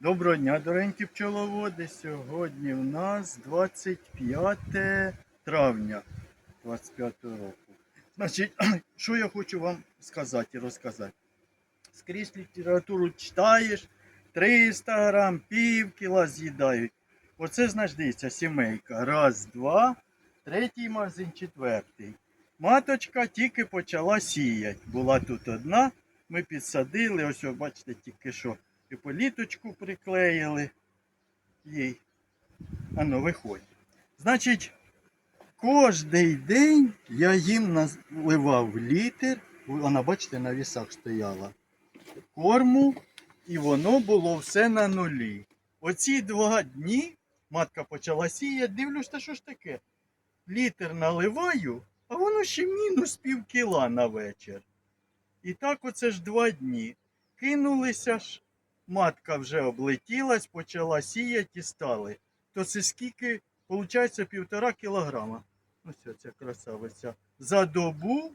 Доброго дня, доренькі пчеловоди. Сьогодні в нас 25 травня 25 року. Значить, що я хочу вам сказати і розказати. Скрізь літературу читаєш, 300 грам, пів кіла з'їдають. Оце, значить, дивіться, сімейка. Раз, два, третій магазин, четвертий. Маточка тільки почала сіяти. Була тут одна, ми підсадили, ось, бачите, тільки що і політочку приклеїли їй. Ану, виходь. Значить, кожний день я їм наливав літр, вона, бачите, на вісах стояла, корму, і воно було все на нулі. Оці два дні матка почала сіяти, дивлюсь, та що ж таке? Літр наливаю, а воно ще мінус пів кіла на вечір. І так оце ж два дні. Кинулися ж матка вже облетілась, почала сіяти і стали. То це скільки, виходить, півтора кілограма. Ось ця красавиця. За добу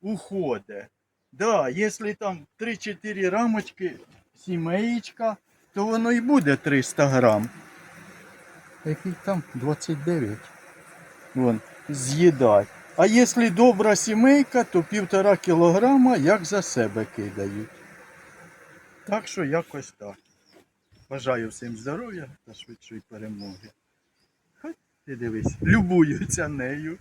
уходить. Да, якщо там 3-4 рамочки, сімеєчка, то воно і буде 300 грам. Який там 29. Вон, з'їдать. А якщо добра сімейка, то півтора кілограма як за себе кидають. Так що якось так. Бажаю всім здоров'я та швидшої перемоги. Хай ти дивись, любуються нею.